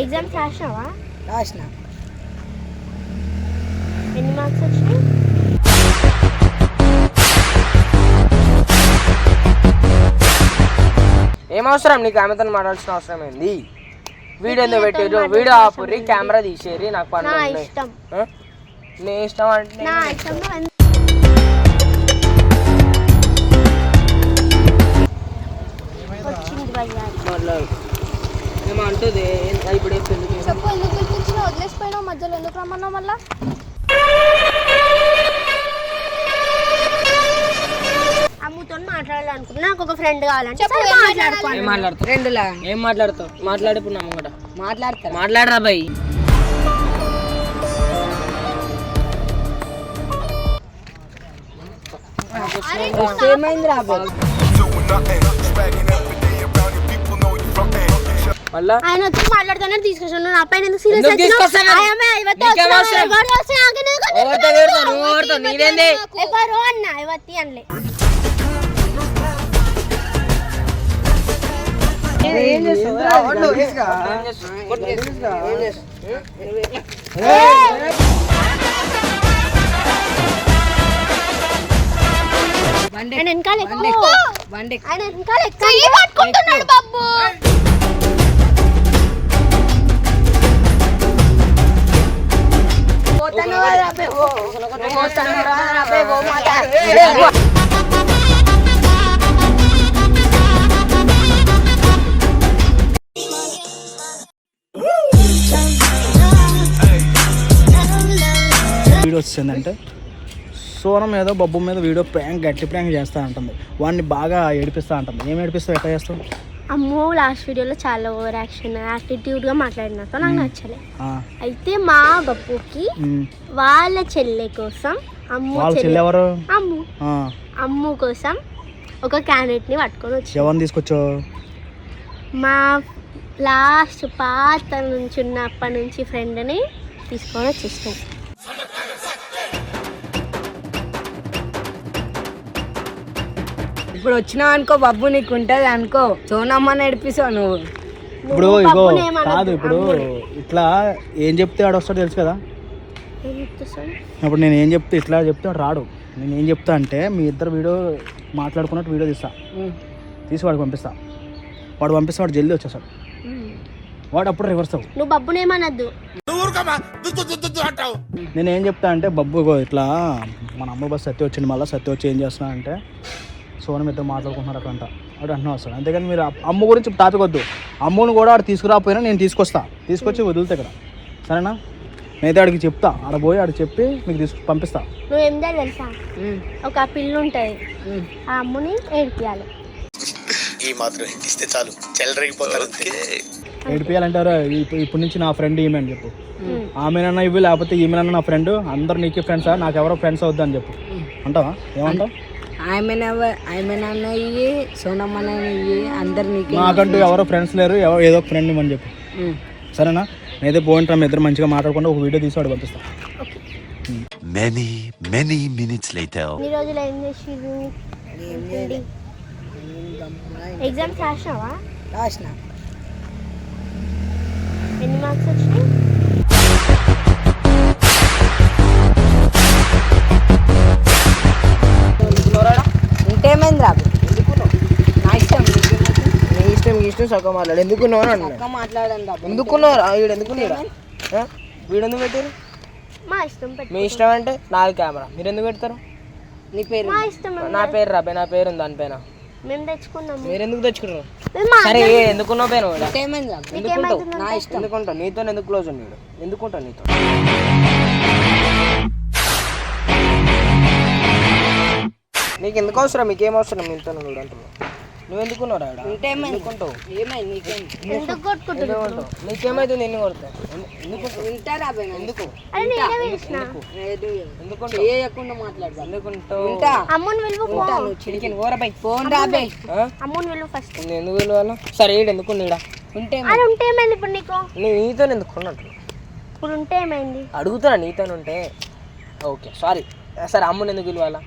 Exams రాసినావా? రాసిన. ఎన్ని మార్క్స్ వచ్చినాయి? ఏం అవసరం? నీకు ఆమెతో మాట్లాడాల్సిన అవసరం ఏంది? వీడియో ఎందుకు పెట్టారు వీడియో ఆపుర్రి కెమెరా తీసేరి నాకు పని నా ఉన్నాయి. ఇష్టం. ఆ? నీ ఇష్టం అంటే నా ఏమంటుంది ఏంటి ఇప్పుడు ఏం పెళ్ళి చేసావు? చెప్పు ఎందుకు పిలిపించిన? వదిలేసిపోయినావు మధ్యలో ఎందుకు రమ్మన్నావు మళ్ళా? అమ్ముతో మాట్లాడాలనుకున్నా నాకు ఒక ఫ్రెండ్ కావాలంటే ఏం మాట్లాడతావు రెండులా. ఏం మాట్లాడతావు? మాట్లాడు ఇప్పుడు నా ముంగట. మాట్లాడతారా మాట్లాడరా బాయ్ ఏమైంది మళ్ళా? ఆయన వచ్చి మాట్లాడుతూనే తీసుకొచ్చాను నా పైన ఎందుకు సీరియస్ ఎందుకు తీసుకొస్తాను? నీకేం అవసరం? ఎవరితో పెడతావు? నువ్వు ఎవరితో? నీదేంది? ఎవరు అన్న? ఎవత్తి అనలే. ఏం చేస్తావు ఏం చేస్తావు? ఏం చేస్తావు? బండి ఆయన వెనకాల ఎక్కువ బండి ఆయన వెనకాల ఎక్కువ పట్టుకుంటున్నాడు బాబు. వీడియో వచ్చిందంటే సోనం మీద బొబ్బు మీద వీడియో ప్రాంక్ గట్టి ప్రాంక్ చేస్తూ ఉంటుంది వాడిని బాగా ఏడిపిస్తా ఉంటుంది ఏం ఏడిపిస్తావు? ఎట్లా చేస్తావు? అమ్మో లాస్ట్ వీడియోలో చాలా ఓవర్ యాక్షన్ యాటిట్యూడ్గా మాట్లాడినాక నాకు నచ్చలే. అయితే మా బప్పుకి ఉమ్. వాళ్ళ చెల్లె కోసం అమ్ము వాళ్ళ చెల్లి చెల్లె ఎవరు అమ్ము అమ్ము కోసం ఒక క్యాండిడేట్ని పట్టుకొని వచ్చి. ఎవరిని తీసుకొచ్చావు? మా లాస్ట్ పాత నుంచి ఉన్నప్పటి నుంచి ఫ్రెండ్ని తీసుకొని వచ్చేస్తాం ఇప్పుడు వచ్చినావు అనుకో బబ్బు నీకు ఉంటది అనుకో సోనమ్మ నడిపిస్తావు నువ్వు. ఇప్పుడు ఇగో కాదు ఇప్పుడు. ఇట్లా ఏం చెప్తే ఆడు వస్తాడు తెలుసు కదా? ఇప్పుడు నేను ఏం చెప్తే ఇట్లా చెప్తే వాడు రాడు. నేను ఏం చెప్తా అంటే మీ ఇద్దరు వీడియో మాట్లాడుకున్నట్టు వీడియో తీస్తా. తీసి వాడికి పంపిస్తా. వాడు పంపిస్తే వాడు జల్దీ వచ్చేస్తాడు. వాడు అప్పుడు రివర్స్ అవ్వు నువ్వు బబ్బునేమనద్దు నేను ఏం చెప్తా అంటే బబ్బు ఇట్లా మన అమ్మ బస్ సత్య వచ్చింది మళ్ళీ సత్య వచ్చి ఏం చేస్తున్నా అంటే సోనం ఇద్దరు మాట్లాడుకుంటున్నారు అట్లంట వాడు అంటున్నా వస్తాడు అంతేగాని మీరు అమ్మ గురించి టాపిక్ వద్దు అమ్మని కూడా ఆడు తీసుకురాకపోయినా నేను తీసుకొస్తా. తీసుకొచ్చి వదులుతా ఇక్కడ. సరేనా? నేనైతే ఆడికి చెప్తా. ఆడ పోయి ఆడికి చెప్పి మీకు తీసుకు పంపిస్తా. నువ్వు ఏం చేయాలి తెలుసా ఒక పిల్లు ఉంటుంది ఆ అమ్ముని ఏడిపియాలి. ఈ మాత్రం ఇస్తే చాలు. చెల్లరగిపోతారు ఏడిపియాలంటారా? ఇప్పు- ఇప్పటి నుంచి నా ఫ్రెండ్ ఈమె అని చెప్పు. ఆమెనన్నా ఇవ్వు లేకపోతే ఈమెనన్నా నా ఫ్రెండ్. అందరు నీకే ఫ్రెండ్సా? నాకు ఎవరో ఫ్రెండ్స్ అవుద్దా అని చెప్పు అంటావా? ఏమంటావు? ఆయన ఆయన ఇయ్యి సోనమ్మ ఇయ్యి అందరు నీకు నాకంటూ ఎవరో ఫ్రెండ్స్ లేరు ఎవ- ఏదో ఒక ఫ్రెండ్ ఇవ్వని చెప్పు. సరేనా? నేనైతే పోయింటాం మీ ఇద్దరు మంచిగా మాట్లాడుకుంటే ఒక వీడియో తీసి వాడు పంపిస్తా. మెనీ మెనీ మినిట్స్ లేటర్ ఈ రోజులు ఏం చేసిర్రు? ఎగ్జామ్స్ రాసినావా? రాసిన. ఎన్ని మార్క్స్ వచ్చినాయి? ఇష్టం నీ ఇష్టం సగం మాట్లాడు. ఎందుకున్నావు అని అన్నా మాట్లాడండి ఎందుకున్నావు వీడు ఎందుకున్నాడు వీడు ఎందుకు పెట్టారు? మా ఇష్టం పెట్టు మీ ఇష్టం అంటే నాది కెమెరా. మీరు ఎందుకు పెడతారు? నీ పేరు మా ఇష్టం నా పేరు రాబే నా పేరు ఉంది దానిపైన మేము మీరు ఎందుకు తెచ్చుకున్నారు? సరే ఏ ఎందుకున్నావు పేరు ఎందుకుంటావు? నా ఇష్టం. ఎందుకుంటావు? నీతో ఎందుకు క్లోజ్ ఉన్నాడు ఎందుకుంటావు నీతో? నీకు ఎందుకు అవసరం? మీకేం అవసరం? మీతో నువ్వు అంటున్నావు. నువ్వు ఎందుకున్నావు ఆడ ఎందుకుంటావు? నీకేమైతుంది నిన్ను కొడతావు ఎందుకు? ఎందుకు? నేనే మాట్లాడదాం. ఎందుకుంటావు? ఓరపై ఫోన్. రాబే అమ్ముని విలువ ఫస్ట్. ఎందుకు సరే ఎందుకు నీడా ఉంటే ఏమైంది? ఇప్పుడు నీకు? నేను నీతో ఎందుకు ఉన్నట్టు ఇప్పుడు ఉంటే ఏమైంది? అడుగుతున్నా నీతో ఉంటే. Okay sorry. సరే అమ్ముని ఎందుకు పిలవాలా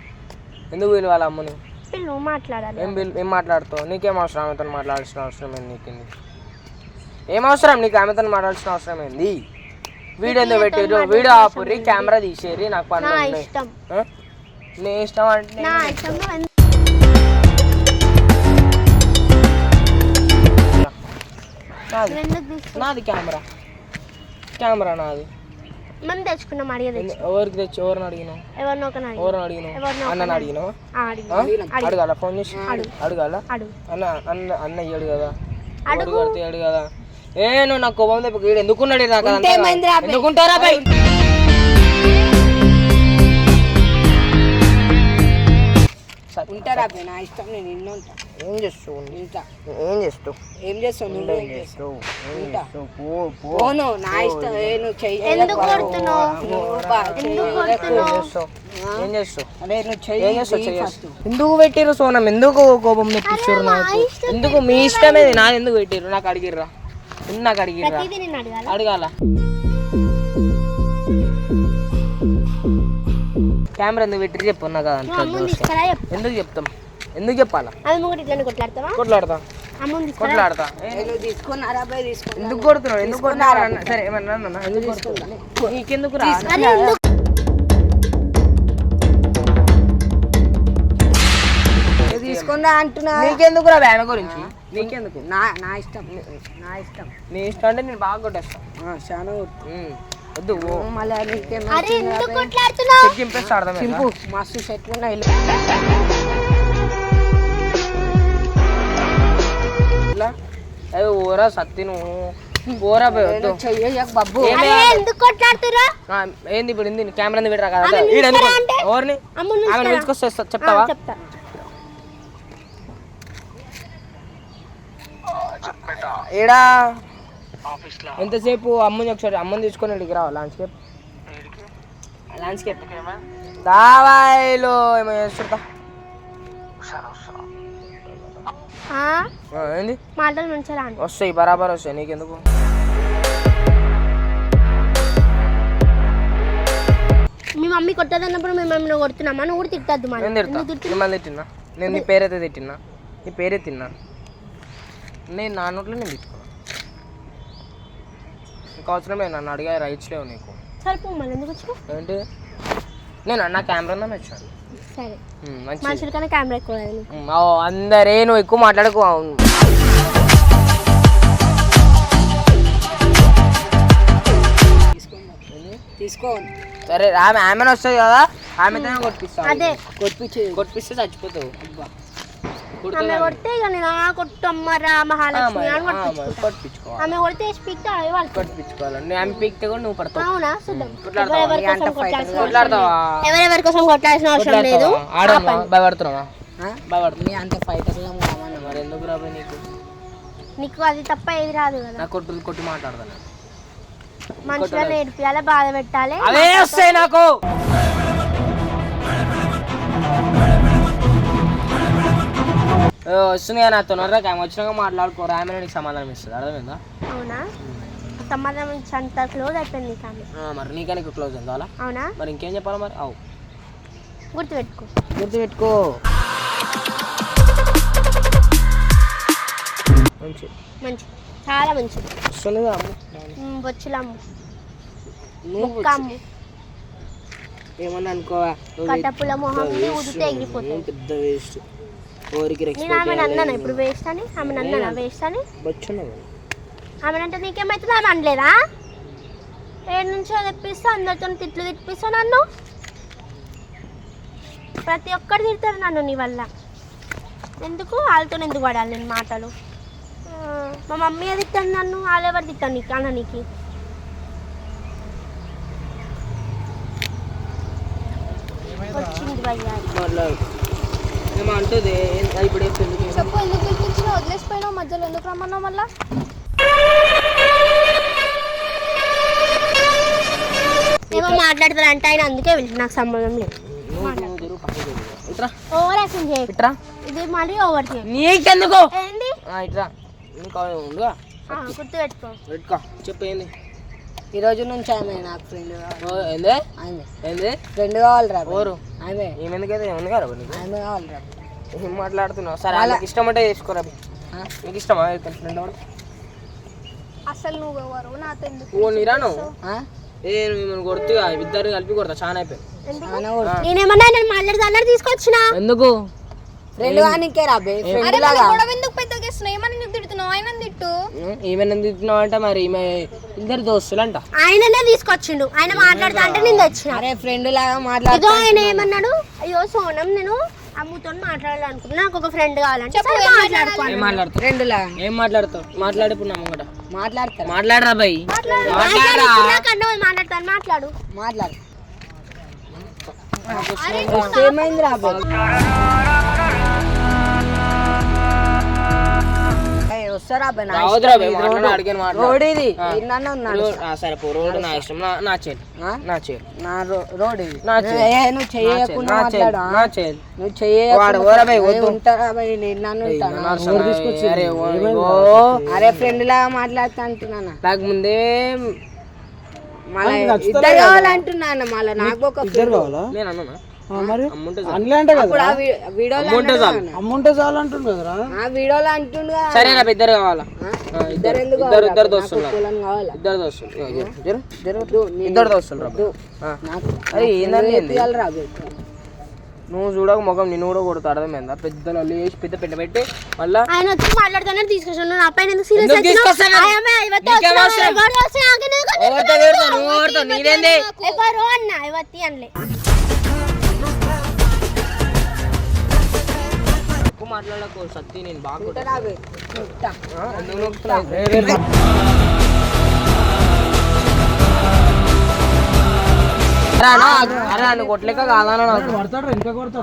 ఎందుకు పిలవాలా అమ్ముని? పిల్లు మాట్లాడాలి ఏం పిలు ఏం మాట్లాడుతావు? నీకేం అవసరం? ఆమెతో మాట్లాడాల్సిన అవసరం ఏంది నీకు ఏం అవసరం? నీకు ఆమెతో మాట్లాడాల్సిన అవసరం ఏంది? వీడియో ఎందుకు పెట్టారు వీడియో ఆపుర్రి కెమెరా తీసేరి నాకు పనులు నా ఉన్నాయి ఇష్టం? నీ ఇష్టం అంటే నువ్వు నువ్వు నాది కెమెరా. కెమెరా నాది. మనం తెచ్చుకున్నాం అడిగేది ఎందు- ఎవరికి తెచ్చి ఎవరిని అడిగినావు? ఎవరినో అడిగి ఎవరిని అడిగినావు? అన్నని అడిగినావా? అడిగి? అడగాల? ఫోన్ చేసి? అడగాల? అడుగు. అన్న అన్న అన్న ఇయ్యాడు కదా. అడుగు. ఇయ్యాడు కదా ఏ నువ్వు నాకు కోపం తెప్ప ఎందుకున్నాడు నాకు. ఎందుకుంటారా ఉంటారా నా ఇష్టం నేను ఇన్న ఉంటా. ఏం చేస్తావు? ఉంటా ఏం చేస్తావు? ఏం చేస్తావు? నువ్వు ఏం చేస్తావు? ఉంటా. పోను నా ఇష్టం. ఏ నువ్వు చెయ్యి ఎందుకు కొడుతున్నావు? ఎందుకు చేస్తావు? ఏం చేస్తావు? అరే నువ్వు ఏం చెయ్యి చేస్తావు? చెయ్యి చెయ్యి. ఫస్ట్. ఎందుకు పెట్టిర్రు సోనం? ఎందుకు కోపం తెప్పించారు నాకు? ఎందుకు? మీ ఇష్టమేది నాది ఎందుకు పెట్టిర్రు? నాకు అడిగిర్రా. ఎందుకు నాకు అడిగిర్రా? ప్రతిదీ నేను అడగాల? అడగాల? కెమెరా ఎందుకు పెట్టిర్రు చెప్పు నాకు నువ్వు అదంతా అమ్మని తీసుకురా చెప్పు. ఎందుకు చెప్తాం? ఎందుకు చెప్పాలా? కొట్లాడతా. కొట్లాడతా. ఎందుకు కొడుతున్నావు? ఎందుకు కొడుతున్నావు? అన్న? సరే ఏమన్నా? ఎందుకు కొడుతున్నావు? నీకెందుకు రా? అరే ఎందుకు? తీసుకున్నా అంటున్నా. నీకెందుకు రా ఆమె గురించి? నీకెందుకు? నా నా ఇష్టం. నా ఇష్టం. నీ ఇష్టం అంటే నేను బాగా కొట్టేస్తా. ఆ, చాలా మస్తు సెట్ ఉన్నాయి ఇట్లా అవి ఓరా సత్తి నువ్వు. ఓరా ఆ, ఏంది ఇప్పుడు ఏంది కెమెరా పెట్టరా కదా? ఎవరిని? పిలుచుకొస్తా చెప్తావా? చెప్తా. ఏడా? ఎంతసేపు అమ్మని ఒకసారి అమ్మని తీసుకొని ఇక్కడికి రావు? ల్యాండ్స్కేప్ ల్యాండ్స్కేప్ దావాయిలో ఏమో చేస్తుంటా. ఏంది? మాటలు మంచిగా వస్తాయి బరాబర్ వస్తాయి నీకెందుకు? మీ మమ్మీ కొట్టదన్నప్పుడు మేము మమ్మల్ని కొడుతున్నామా? నువ్వు కూడా తిట్టద్దు నేను తిట్టినా? నేను నీ పేరైతే తిట్టినా? నీ పేరే తిన్నా? నేను నా నోట్లో నేను తిట్టుకున్నా నీకు అవసరం లేదు నన్ను అడిగే రైట్స్ లేవు నీకు. సరిపో మళ్ళీ. ఎందుకు వచ్చినావు? ఏంటి? నేను నా కెమెరా వచ్చాను. సరే. మంచి మనుషుల కన్నా కెమెరా ఎక్కువ నీకు. ఓ, అందరే నువ్వు ఎక్కువ మాట్లాడుకో అవును. తీసుకో. సరే ఆమె ఆమెనే వస్తుంది కదా ఆమెతో కొట్టిస్తా అదే. కొట్టించి కొట్టిస్తే చచ్చిపోతావు. ఆమె కొడితే ఇక నేను ఆ కొట్టు అమ్మ రా మహాలక్ష్మి అని కొట్టించుకుంటా కొట్టించుకోవాలి ఆమె కొడితే స్పీక్ వాళ్ళు కొట్టించుకోవాలి నేను ఆమె పీక్తే కూడా నువ్వు పడతావు అవునా చూద్దాం? ఎవరెవరి కోసం కొట్లాల్సిన అవసరం కొట్లాడతావా ఎవరెవరి కోసం అవసరం లేదు ఆడమ్మా భయపడుతున్నావా? భయపడుతున్నా నీ అంత ఫైటర్లో మరి ఎందుకు రాబోయే నీకు నీకు అది తప్ప ఏది రాదు కదా నా కొట్టు కొట్టి మాట్లాడతాను మనుషులను నేర్పియాలి బాధ పెట్టాలి అవే వస్తాయి నాకు వస్తుంది కానీ నాతో ఆమె వచ్చినాక మాట్లాడుకోరు ఆమె నీకు సమాధానం ఇస్తుంది. అర్థమైందా? అవునా? సమాధానం అంత క్లోజ్ అయిపోయింది నీకు ఆమె. మరి నీకే నీకు క్లోజ్ అయిందా అలా? అవునా? మరి ఇంకేం చెప్పాలి మరి? అవు. గుర్తుపెట్టుకో. గుర్తుపెట్టుకో. మంచి. మంచి. చాలా మంచిది వస్తుంది కదా అమ్మ? ఉమ్, బొచ్చులమ్ము నువ్వు ముక్క అమ్ము. ఏమన్నా అనుకోవా? కట్టపుల మొహం ఉదితే ఎగిరిపోతుంది. పెద్ద వేస్ట్ కోరికి నేను ఆమె అన్నాను? ఇప్పుడు వేస్ట్ అని ఆమె అన్నానా? వేస్ట్ అని వచ్చున్నావు ఆమె అంటే నీకేమవుతుంది ఆమె అనలేదా? ఏడు నుంచో తెప్పిస్తా అందరితో తిట్లు తిప్పిస్తా నన్ను. ప్రతి ఒక్కరు తిడతారు నన్ను నీ వల్ల. ఎందుకు? వాళ్ళతో ఎందుకు పడాలి నేను మాటలు? మా మమ్మీ తిట్టాను నన్ను? వాళ్ళు ఎవరు తిట్టాను నీకు? అన్న నీకు? వచ్చింది భయ్యా. ఏమో అంటుంది ఇప్పుడు ఎందుకు చెప్పు ఎందుకు పిలిపించిన వదిలేసిపోయినావు మధ్యలో ఎందుకు రమ్మన్నావు మళ్ళా? ఏమో మాట్లాడతారు అంటే ఆయన అందుకే వెళ్తుంది నాకు సంబంధం లేదు. ఓవర్ యాక్షన్ చేయ. ఇట్రా. ఇది మళ్ళీ ఓవర్ చేయ. నీకెందుకు? ఏంది? ఆ, ఇట్రా. నీకు ఉండుగా ఆ, గుర్తుపెట్టుకో. పెట్టుకో. చెప్పు ఏంది? ఈ రోజు నుంచి ఆమె నాకు ఫ్రెండ్ ఏంది? ఫ్రెండ్ కావాలిరా ఓరు ఆమె. ఏమెందుకైతే ఏముంది కదా నీకు? ఆమె కావాలిరా ఏం మాట్లాడుతున్నావు? సరే నీకు ఇష్టం అంటే చేసుకోరా? నీకు ఇష్టమా ఫ్రెండ్ వాడు? అసలు నువ్వు ఎవరు నాతో ఎందుకు ఓ? ఏ కొడుతుగా ఇద్దరు కలిపి కొడతా చాలా అయిపోయింది. నేనేమన్నా నేను తీసుకొచ్చిన? ఎందుకు? ఫ్రెండ్ రాబే ఫ్రెండ్ లాగా. ఎందుకు పెద్దగా ఏమని ఆయన తిట్టు. ఏమైనా తింటున్నావు అంటే మరి? ఈమె ఇద్దరు దోస్తులు అంట ఆయననే తీసుకొచ్చిండు. ఆయన మాట్లాడతా అంటే నేను తెచ్చిన. అరే ఫ్రెండ్ లాగా ఇదో మాట్లాడుతా ఆయన ఏమన్నాడు? అయ్యో సోనం నేను అమ్ముతో మాట్లాడాలనుకున్నా నాకు ఒక ఫ్రెండ్ కావాలంటే మాట్లాడుతావు ఫ్రెండ్ లాగా. ఏం మాట్లాడతావు? మాట్లాడరా బయ్ మాట్లాడతాను. మాట్లాడు. మాట్లాడు. ఏమైంది వస్తారా రోడ్ ఇది సరే రోడ్ నా ఇష్టం. నా? నా నా రోడ్ ఇది నువ్వు నువ్వు అరే ఫ్రెండ్ లాగా మాట్లాడుతా అంటున్నాను? నాకు ముందే మళ్ళీ ఇద్దరు కావాలంటున్నాను? మళ్ళీ నాకు ఒక నేను అన్నా మరి. అనలే అంటే కదా. అమ్ముంటే చాలు కదరా? వీడియోలో అంటుండు. సరే నా ఇద్దరు కావాలా? ఇద్దరు. ఇద్దరు ఎందుకు ఇద్దరు దోస్తులు దోస్తులు. దోస్తులు అరే ఏందని. నువ్వు చూడక ముఖం నిన్ను కూడా కొడుతా అర్థమైందా? పెద్ద చేసి పెద్ద పెట్ట పెట్టి మళ్ళా ఆయన వచ్చి మాట్లాడతానే తీసుకొచ్చాను నా పైన ఎందుకు సీరియస్ ఎందుకు తీసుకొస్తాను? నీకేం అవసరం? ఎవరితో కొడతావు? నువ్వు కొడతావు నీదేంది? ఎవరు అన్న ఇవత్తి అనలే మాట్లాడకు సత్తి నేను బాగా ఉంటా కొడతా. రా బే. ఉంటా. ఆ, ఎందుకు నొక్కుతున్నావు?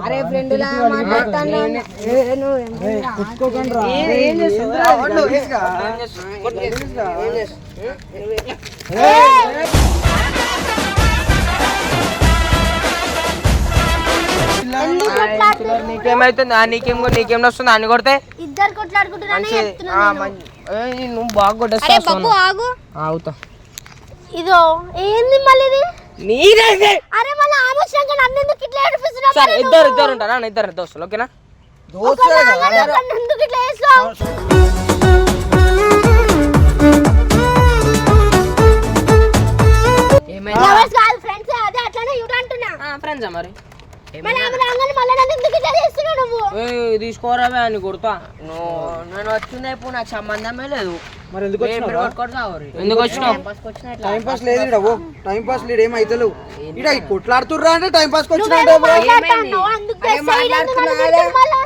అరే ఫ్రెండ్ లాగా మాట్లాడతాను నీకేమైతుంది నీకేం నీకేం వస్తుంది అన్ని కొడితే? ఇద్దరు కొట్లాడుకుంటున్నానే నువ్వు బాగా కొట్టేస్తావు అవుతా. ఇదో ఏంది మళ్ళీ ఇది? నీదే అరే మళ్ళీ ఆమె వచ్చినాక నన్ను ఎందుకు ఇట్లా ఏడిపిస్తున్నావు సరే ఇద్దరు ఇద్దరు ఉంటారా? నా ఇద్దరు దోస్తులు ఓకేనా? నన్ను ఎందుకు ఇట్లా చేస్తావు? ఏమైంది? లవర్స్ కాదు ఫ్రెండ్స్ అదే అట్లానే ఇవ్వడు అంటున్నా? ఫ్రెండ్స్ మరి? తీసుకోరా అని కొడతా. నువ్వు నేను వచ్చిందే ఇప్పుడు నాకు సంబంధమే లేదు. మరి ఎందుకు వచ్చినావు ఎందుకు వచ్చినావు? టైం పాస్ లేదు ఓ. టైం పాస్ లేడు ఏమైతలేవు ఇక్కడ కొట్లాడుతుర్రా అంటే టైం పాస్?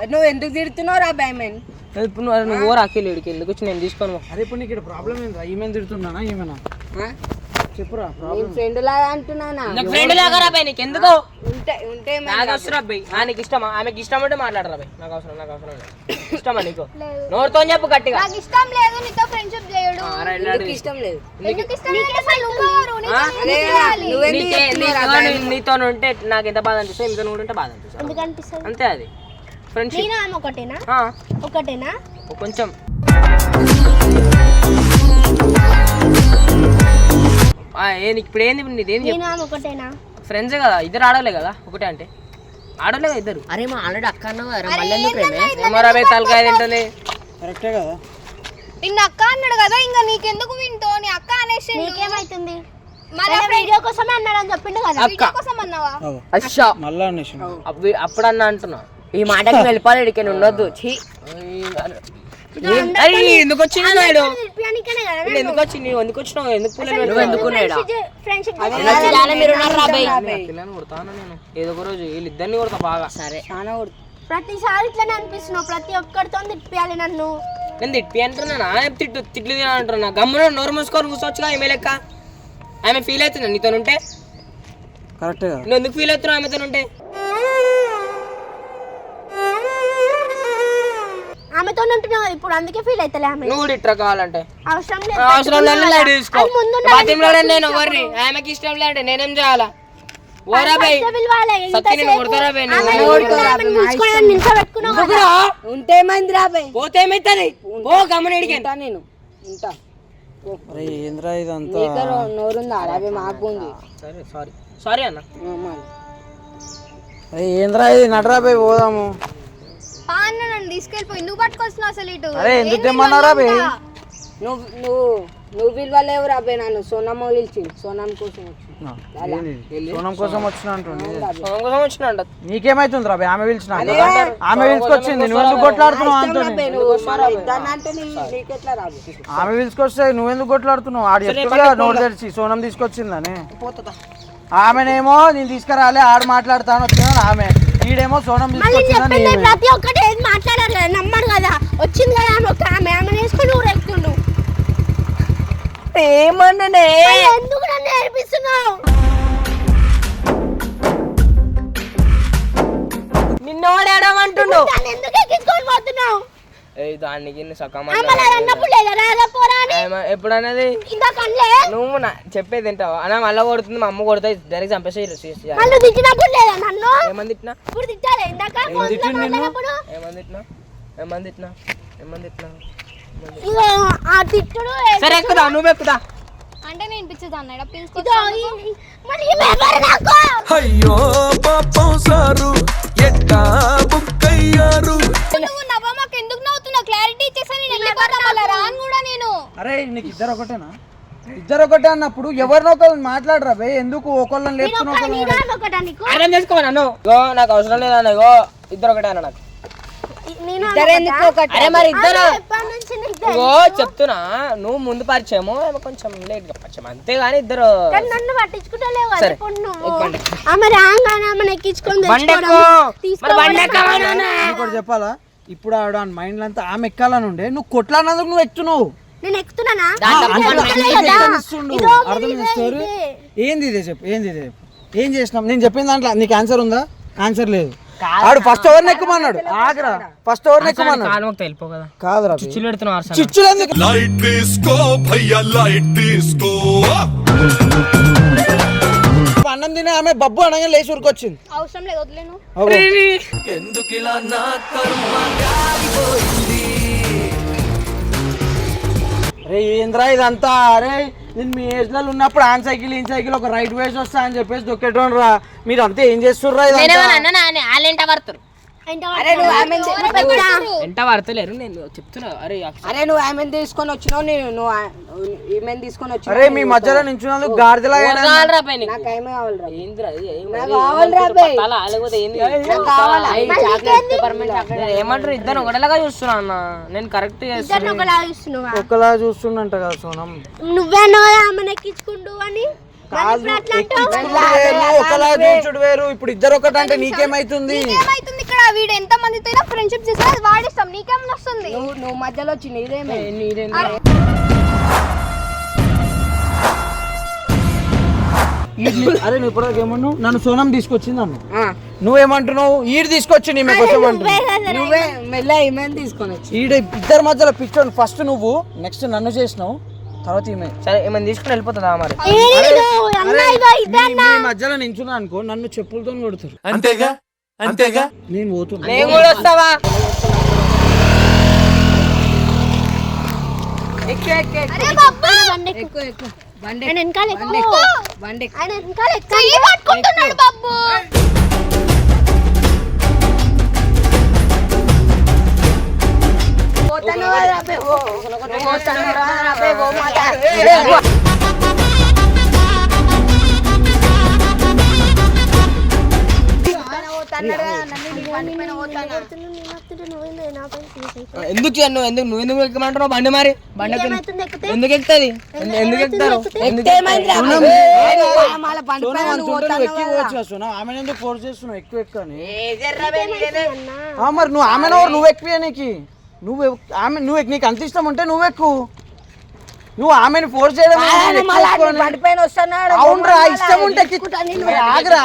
నువ్వు ఎందుకు తిడుతున్నావు రా బైమెన్ ఇప్పుడు నువ్వు నువ్వు ఓరా అఖిల్ ఇడికి ఎందుకు వచ్చి నేను తీసుకోను అరే ఇప్పుడు నీకు ఇక్కడ ప్రాబ్లం ఏంద్రా? ఈమె తిడుతున్నానా ఏమైనా చెప్పురా నేను ఫ్రెండ్ లాగా అంటున్నానా? నాకు ఫ్రెండ్ లాగా రా బై నీకు ఎందుకు ఉంటే ఉంటే నాకు అవసరం అబ్బాయి ఆ, నీకు ఇష్టమా ఆమెకి ఇష్టం అంటే మాట్లాడరా బై నాకు అవసరం నాకు అవసరం లేదు. ఇష్టమా నీకు? నోరుతో చెప్పు గట్టిగా. నాకు ఇష్టం లేదు నీతో ఫ్రెండ్షిప్ చేయడు. ఇష్టం లేదు. ఇష్టం లేదు? నీతో నీతో నీతో ఉంటే నాకు ఎంత బాధ అనిపిస్తుంది కూడా ఉంటే బాధ అనిపిస్తుంది. అంతే అది. ఫ్రెండ్షిప్ ఒకటేనా? ఒకటేనా? కొంచెం. ఆ, ఏ నీకు ఇప్పుడు ఏంది నీదేం నేను? ఒకటేనా? ఫ్రెండ్సే కదా ఇద్దరు ఆడలే కదా ఒకటే అంటే. ఆడలే కదా ఇద్దరు. అరే మా ఆల్రెడీ అక్క అన్నావు కదా మళ్ళీ ఎందుకు ఏమరా బై తలకాయ తింటది. కరెక్టే కదా. నిన్న అక్క అన్నాడు కదా ఇంకా నీకెందుకు వింటో? నీ అక్క అనేసి నీకేమైతుంది? వీడియో కోసమే అన్నాడు అని చెప్పిండు కదా. అక్క. కోసం అన్నావా? అచ్చా. మళ్ళా అనేసి అప్పుడు అప్పుడన్నా అంటున్నా. ఈ మాటకి వెళ్ళిపోవాలి ఇక్కడికి ఉండొద్దు ఛీ. అరే ఎందుకు నాయుడు? వీడు ఎందుకు వచ్చి నువ్వు ఎందుకు వచ్చినావు? ఎందుకు నువ్వు ఏదో ఒక రోజు వీళ్ళిద్దరిని కొడతా బాగా. సరే. చాలా కొడుతు. ప్రతిసారి ఇట్లనే అనిపిస్తున్నావు. ప్రతి ఒక్కరితో తిప్పియాలి నన్ను. నేను తిప్పి అంటున్నా తిట్టు? తిట్లు తిన అంటున్నా. గమ్మున నోరు మూసుకొని కూర్చోవచ్చుగా ఆమె లెక్క. ఆమె ఫీల్ అవుతున్నా నీతో ఉంటే కరెక్టే నువ్వు ఎందుకు ఫీల్ అవుతున్నావు ఆమెతో ఉంటే ఆమెతో ఉంటున్నావు ఇప్పుడు అందుకే ఫీల్ అవుతలే ఆమె. నువ్వు ఇట్రా కావాలంటే. అవసరం లేదు. అవసరం లైట్ తీసుకో. అది బాత్రూంలో నేను ఎవరిని ఆమెకి ఇష్టం లేదంటే నేనేం చేయాలా? ఓరా బై ఫస్ట్ పిలవాలి. సత్తి నేను ఇంతసేపు కొడతారా బై ఆమె నువ్వు ఊరుకోరా, ఆమెను నిల్చుకొని నిల్చోబెట్టుకున్నావు కదా. ఉంటే పోతే ఏమైతుంది? ఓ గమనిడికి ఉంటా నేను. ఉంటా. అరే ఏంద్రా ఇదంతా? నీకు నోరుందా మాకు ఉంది. సరే సారీ. సారీ అన్న. మమ్మల్ని అరే ఏంద్రా ఇది? నడరా పోయి పోదాము. పా అన్న నన్ను తీసుకెళ్ళిపో ఎందుకు పట్టుకొస్తున్నావు అసలు ఇటు. అరే ఎందుకు తెమ్మన్నారా బే నువ్వు నువ్వు నువ్వు పిలవలేవు రాబే నన్ను. సోనం కోసం సోనం కోసం వచ్చిన నీకేమైతుంది రాబే ఆమె పిలిచిన ఆమె పిలుచుకొచ్చింది. నువ్వు ఎందుకు కొట్లాడుతున్నావు అంటే. నీకెట్లా రాబే ఆమె పిలుచుకొస్తే కొట్లాడుతున్నావు? ఆడు నోటు తెరిచి సోనం తీసుకొచ్చిందని. ఆమెనేమో నేను తీసుకురాలే ఆడు మాట్లాడతాను వచ్చిన ఆమె. ఈడేమో సోనం మళ్ళీ చెప్పింది. ప్రతి ఒక్కటి ఏది మాట్లాడారు కదా నమ్మరు కదా. వచ్చింది కదా అని ఒక ఆమె ఆమె వేసుకుని ఊరెక్తుండు ఏమన్నానే మళ్ళీ ఎందుకు నన్ను నేర్పిస్తున్నావు నిన్నోడేడమంటుండు ఎందుకు ఎక్కించుకొని పోతున్నావు? ఏ దానికి సకమా ఆమె అలా అన్నప్పుడు లేదా? రాదా పోరా అని ఎప్పుడు అనేది ఇందాక అనలే నువ్వు నా చెప్పేది తింటావు అన్న మళ్ళీ కొడుతుంది మా అమ్మ కొడుతుంది డైరెక్ట్ చంపేసి ఏమంది తిట్టినా? సరే ఎక్కుదా? నువ్వు ఎక్కుదా? అంటే నేను అయ్యో పాపం సారు ఎట్టా బుక్కయ్యారు నువ్వు నవ్వ మాకు ఎందుకు నవ్వుతున్నావు క్లారిటీ ఇచ్చేసా నేను వెళ్ళిపోతా మళ్ళా రాను కూడా నేను అరే నీకు ఇద్దరు ఒకటేనా? ఇద్దరు ఒకటే అన్నప్పుడు ఎవరినో ఒకరిని మాట్లాడరా బే? ఎందుకు ఒకళ్ళని లేపుతున్నా ఒకటా నీకు? అవసరం లేదన్న ఇగో ఇద్దరు ఒకటే అన్న నాకు. నేను ఇద్దరు అరే మరి? ఇగో చెప్తున్నా నువ్వు ముందు పరిచయము కొంచెం లేట్గా పరిచయం. అంతేగాని ఇద్దరు. నన్ను పట్టించుకుంటలేవు చెప్పాలా? ఇప్పుడు ఆవిడ మైండ్ అంతా ఆమె ఎక్కాలని ఉండే. నువ్వు కొట్లాడినందుకు నువ్వు ఎక్కుతున్నావు. నేను ఎక్కుతున్నానా? అర్థం చేస్తారు. ఏంది ఇదే చెప్పు ఏంది ఇదే చెప్పు. ఏం చేసినాం? నేను చెప్పిన దాంట్లో నీకు ఆన్సర్ ఉందా? ఆన్సర్ లేదు. ఆడు ఫస్ట్ ఎవరిని ఎక్కుమన్నాడు? ఆగరా. ఫస్ట్ కాలు మొక్త వెళ్ళిపో కదా కాదురా. చిచ్చులు పెడుతున్నావు. చిచ్చులు ఎందుకు? లైట్ తీసుకో భయ్యా లైట్ తీసుకో అన్నం తినే ఆమె బబ్బు అనగా లేచి ఉరికొచ్చింది. అవసరం లేదు వదిలేను అవ్వ. ఎందుకిలా నా కర్మ కాలిపోయింది అరే ఏంద్రా ఇదంతా? అరే నేను మీ ఏజ్లో ఉన్నప్పుడు ఆన్ సైకిల్ ఇన్ సైకిల్ ఒక రైట్ వేస్ వస్తా అని చెప్పేసి దొక్కేటోన్ రా మీరు అంతా ఏం చేస్తుర్రా ఇదంతా? ఆమె ఎంట పడతలేరు నేను చెప్తున్నా. అరే అరే నువ్వు ఆమెను తీసుకొని వచ్చినావు నేను నువ్వు ఈమెను తీసుకొని వచ్చినావు అరే మీ మధ్యలో నించున్నందుకు గాడిదలా కావాలిరా నీకు. ఏమే కావాలి రా. ఏందిరా నాకు కావాలిరా? లేకపోతే ఏంది? నాకు కావాలా చాక్లెట్ ఏమంటారు? ఇద్దరు ఒకటేలాగా చూస్తున్నా అన్న. నేను కరెక్ట్ ఇద్దరిని చేస్తాను. ఒకలా ఇస్తున్నావా ఒక్కలా చూస్తుండంట కదా సోనం. నువ్వే ఆమెను ఎక్కించుకుంటూ అని. వేరు ఒకలా చూచుడు వేరు. ఇప్పుడు ఇద్దరు ఒకటంటే నీకేమైతుంది ఏమైతుంది ఇక్కడ? వీడు ఎంత మందితో ఫ్రెండ్షిప్ చేసినా అది వాడిస్తాం నీకేమైనా వస్తుంది నువ్వు నువ్వు మధ్యలో వచ్చి నీదేమే. అరే. నువ్వు ఇప్పుడు ఏమన్నావు? నన్ను సోనం తీసుకొచ్చింది అన్ను నువ్వేమంటున్నావు? ఈడు తీసుకొచ్చి నీ కోసం నువ్వే అంటున్నావు. కదా నువ్వే మెల్ల ఈమెను తీసుకొని ఈడ ఇద్దరి మధ్యలో పిచ్చోని ఫస్ట్ నువ్వు నెక్స్ట్ నన్ను చేసినావు. తర్వాత ఈమె సరే ఏమైనా తీసుకుని వెళ్ళిపోతుందా మరి? మీ- మధ్యలో నించున్నా అనుకో నన్ను చెప్పులతో కొడుతారు. అంతేగా? అంతేగా? నేను పోతున్నా. నేను కూడా వస్తావా? బండి వెనకాల బండి వెనకాల తీసేయ్. ఎందుకు? నువ్వు ఎందుకు? నువ్వు ఎందుకు ఎక్కమంటున్నావు బండి మరి. బండి? ఎందుకు ఎక్కుతుంది? ఎందుకు ఎక్కుతారు? పోతాను ఆమె ఎందుకు ఫోర్స్ చేస్తున్నావు? ఎక్కువ ఎక్కువ మరి నువ్వు ఆమె నువ్వు ఎక్కువ నీకు. నువ్వు ఆమె నువ్వు నీకు అంత ఇష్టం ఉంటే నువ్వు ఎక్కువ నువ్వు ఆమెను ఫోర్స్ చేయడం ఏంటి? ఆయన ఎక్కువ మళ్ళా ఎక్కువ నీ అని. బండి పైన వస్తున్నాడు. అవునరా ఇష్టం ఉంటే ఆగరా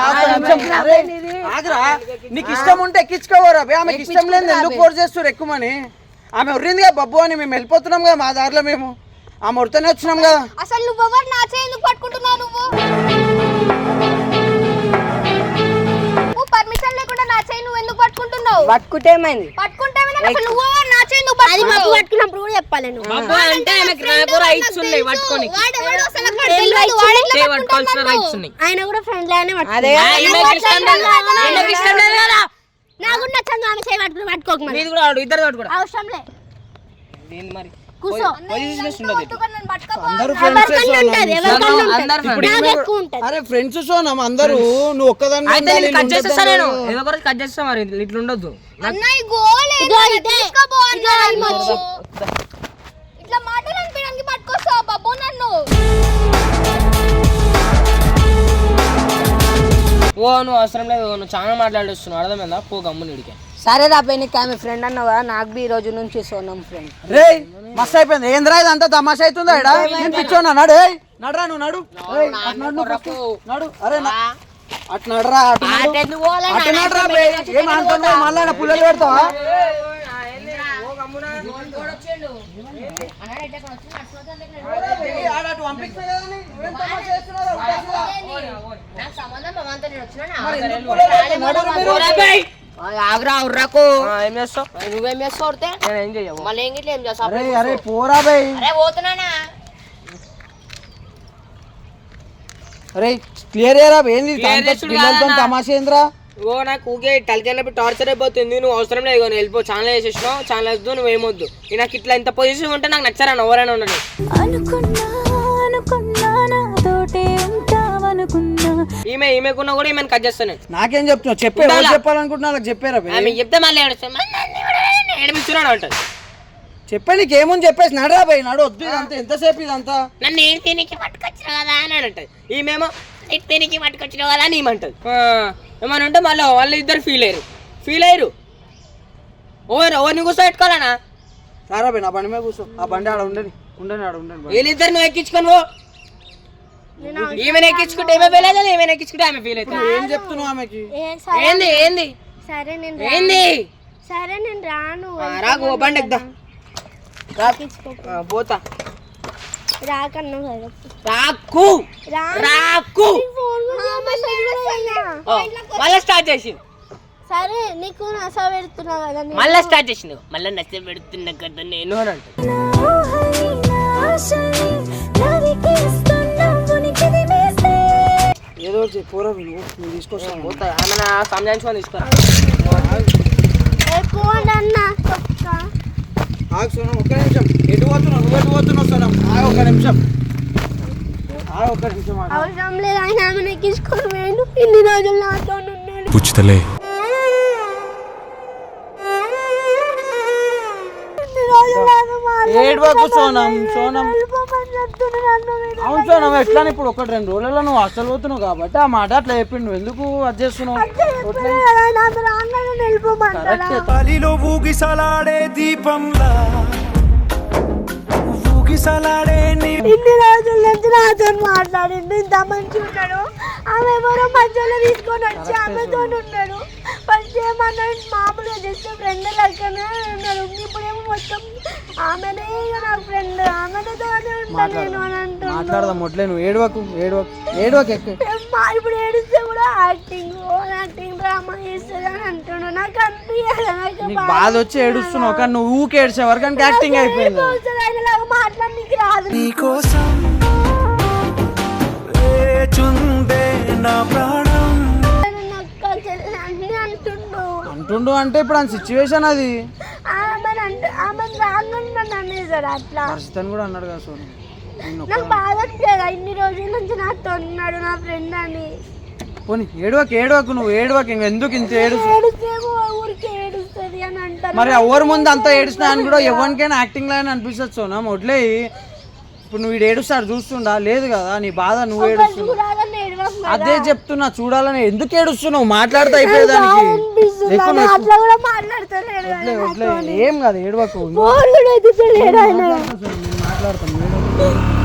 ఆగరా నీకు ఇష్టం ఉంటే ఎక్కించుకోవరా? బే ఆమెకి ఇష్టం లేదు ఎందుకు ఫోర్స్ చేస్తారు ఎక్కువని ఆమె ఉర్రింది కదా బబ్బు అని మేము వెళ్ళిపోతున్నాం కదా మా దారిలో మేము. ఆమె ఉరితోనే వచ్చినాం కదా. అసలు నువ్వెవరు నా చేయి ఎందుకు పట్టుకుంటున్నావు నువ్వు? నువ్వు పర్మిషన్ నా చేయి నువ్వు ఎందుకు పట్టుకుంటున్నావు? పట్టుకుంటే ఏమైంది? పట్టుకుంటే అసలు నువ్వెవరు నా చేయి నువ్వు అది మబ్బు పట్టుకున్నావు పట్టుకున్నప్పుడు కూడా చెప్పాలి నువ్వు. బాబు అంటే నాకు నాకు రైట్స్ ఉన్నాయి పట్టుకొని. వాడెవడో అసలు నాకు తెలియదు. వాడెట్లా చేయి పట్టుకోవాల్సిన రైట్స్ ఉన్నాయి. ఆయన కూడా ఫ్రెండ్ లాగానే అదే ఆ, ఈమెకి ఇష్టం లేదు. ఈమెకి ఇష్టం లేదు కదా. నాకు నచ్చంది ఆమె చేయి పట్టుకుని పట్టుకోక మరి. మీది కూడా వాడు ఇద్దరు వాడు కూడా. అవసరం లే. ఏంది మరి కూసో. అందరూ ఫ్రెండ్స్ అరే ఫ్రెండ్స్ సోనం అందరూ. నువ్వు ఒక్కదాన్ని అయితే నేను కట్ చేసేస్తా నేను. ఏదో ఒకటి కట్ చేస్తా మరి? ఇట్లా ఉండొద్దు. అన్న ఈ గోల్ ఇదో. ఇదే. ఇదో. ఆల్మొచ్చు. ఇట్లా మాటలు అనిపించడానికి పట్టుకొస్తావు బాబు నన్ను? ఓ నువ్వు అవసరం లేదు నువ్వు చాలా మాట్లాడేస్తున్నావు. అర్థమైందా? పో గమ్ముని ఇడికే. సరే రాబాయ్ నీకు ఆమె ఫ్రెండ్ అన్నావు నాకు బి ఈ రోజు నుంచి సోనం ఫ్రెండ్ రే మస్తు అయిపోయింది. ఏంద్రా ఇదంతా తమాషా అవుతుందా ఈడ? నేను పిచ్చోనా? నడు ఏయ్, నడురా నువ్వు నడు. ఏయ్, అటు నడు నువ్వు first. నడు అరే నా- అటు నడురా అటు నడు. అటు నడురా బే. ఏం అంటున్నావు మళ్ళీ ఈడ పుల్లలు పెడతావా? ఆడ అటు పంపిస్తా కదా నీ. ఆగ్రా ఉర్రకు ఆ, ఏం చేస్తావు? నువ్వేం చేస్తావు నేను ఏం చెయ్యవు మళ్ళీ ఏం గిట్ల ఏం చేస్తావు? అరే అరే పోరా బే. అరే పోతున్నానా? అరే క్లియర్ ఏంది పిల్లలతో. తమాషా ఏంద్రా? ఓ నాకు ఊకే టార్చర్ అయిపోతుంది. నువ్వు అవసరం లేదు. నేను వెళ్ళిపో. ఛానల్ వేసేసినావు ఛానల్ వద్దు నువ్వు ఏమొద్దు నాకు ఇట్లా ఇంత పొజిషన్ ఉంటే నాకు నచ్చారా? ఎవరైనా ఉండదు అనుకున్నా అనుకున్నా ఉంటావనుకున్నా ఈమె ఈమెకున్నా కూడా ఈమెను కట్ చేస్తాను. నేను నాకేం చెప్తున్నావు? చెప్పే ఎవరు? చెప్పాలనుకుంటున్నా నాకు చెప్పారా? ఆమె చెప్తే మళ్ళీ ఏడిపిస్తున్నాడు అంటది. చెప్పే నీకేముంది చెప్పేసి నడరా పోయి నడు వద్దు ఇదంతా. ఎంతసేపు ఇదంతా? నన్ను ఏడు తినికి పట్టుకొచ్చినావు కదా అని అంటది. ఈమెమో ఇటు తినికి పట్టుకొచ్చినావు కదా అని ఈమంటది ఆ, ఏమని అంటే మళ్ళీ వాళ్ళు ఇద్దరు ఫీల్ అయ్యారు. ఫీల్ అయ్యారు. ఓవర్ ఓవర్ని కూర్చోబెట్టుకోవాలనా? రారా పోయి నా బండి మీద కూర్చో. ఆ బండి ఆడ ఉండని ఉండని ఆడ ఉండని. వీళ్ళిద్దరు నువ్వు ఎక్కించుకొని పో. ఈమెను ఎక్కించుకుంటే ఈమె ఫీల్ అవుతుంది? ఈమెను ఎక్కించుకుంటే ఆమె ఫీల్ అవుతుంది. ఏం చెప్తున్నావు ఆమెకి? ఏ సరే ఏంది ఏంది? సరే నేను రా- ఏంది? సరే నేను రాను ఆ, రాకు ఓ బండి ఎక్కుదా? ఆ, పోతా. రాకన్నా రాకు. రా. రాకు. మళ్ళా స్టార్ట్ చేసింది. సరే నీకు నస పెడుతున్నా కదా. మళ్ళా స్టార్ట్ చేసింది. మళ్ళా నచ్చ పెడుతున్నా కదా నేను అని అంటుంది. ఏదో ఒకటి చెప్పు, పోరా నువ్వు నువ్వు తీసుకొస్తాను. పోతా. ఆమె నా సంజాయించుకొని తీసుకురా ఒక్క. నిమిషం. ఎటు పోతున్నావు? నువ్వు ఎటు పోతున్నావు సోనం? ఆగు ఒక్క నిమిషం. ఆగు ఒక్క నిమిషం. అవసరం లేదు ఆయన ఆమె ఎక్కించుకొని వేయండు ఇన్ని రోజులు నాతో ఉన్నాడు. పుచ్చుతలే. ఏడవకు సోనం సోనం. అవును సోనం ఎట్లా? ఇప్పుడు ఒకటి రెండు రోజులలో నువ్వు అసలు పోతున్నావు కాబట్టి ఆ మాట అట్లా చెప్పిండు. నువ్వు ఎందుకు అది చేస్తున్నావు. గాలిలో ఊగిసలాడే దీపంలా. ఊగిసలాడే ఇన్ని రోజుల నుంచి నాతో మాట్లాడిండు. ఇంత మంచి ఉన్నాడు. ఆమె ఎవరో మధ్యలో తీసుకొని వచ్చి ఆమెతో ఉన్నాడు. ఫస్ట్ ఏమన్నాడు మామూలుగా జస్ట్ ఫ్రెండ్ లెక్కనే ఉన్నాడు ఇప్పుడేమో మొత్తం ఆమెనే నా ఫ్రెండ్ ఆమెతో ఉంటా నేను అని మాట్లాడదాం మొట్లే నువ్వు. ఏడవకు ఏడవకు ఏడవకు ఎక్కువ మా ఇప్పుడు ఏడిస్తే కూడా యాక్టింగ్ యాక్టింగ్ డ్రామా చేస్తుంది అని అంటున్నాడు నాకు అనిపించాలి నాకు నీకు బాధ వచ్చి ఏడుస్తున్నావు కానీ నువ్వు ఊకే ఏడ్చే వరకు యాక్టింగ్ అయిపోయింది. ఆయనలాగా మాట్లాడడానికి రాదు. నీకోసం వేచుందే నా అంటుండు అంటే ఇప్పుడు ఆ సిచ్యువేషన్ అది. ఆమె అంటే ఆమె రానుంటాను అనేసాడు అట్లా. పరిస్థితి కూడా అన్నాడు కదా సోను. నిన్ను నాకు బాధ అనిపించదు ఇన్ని రోజుల నుంచి నాతో ఉన్నాడు నా ఫ్రెండ్ అని. పోనీ ఏడవకు ఏడవకు నువ్వు ఏడవకు ఇంక ఎందుకు ఇంత ఏడు ఏడుస్తేమో ఊరికి ఏడుస్తుంది అని అంటారు. మరి ఎవరి ముందు అంత ఏడుస్తున్నా అని కూడా ఎవరికైనా యాక్టింగ్ లాగానే అనిపిస్తుంది సోనా వడ్లే ఇప్పుడు నువ్వు ఈడు ఏడుస్తాడు చూస్తుండా? లేదు కదా నీ బాధ నువ్వు ఏడుస్తున్నావు. చూడాలని అదే చెప్తున్నా చూడాలని ఎందుకు ఏడుస్తున్నావు? మాట్లాడితే అయిపోయేదానికి. అట్లా కూడా ఏం కాదు ఏడవకు. మాట్లాడతాను.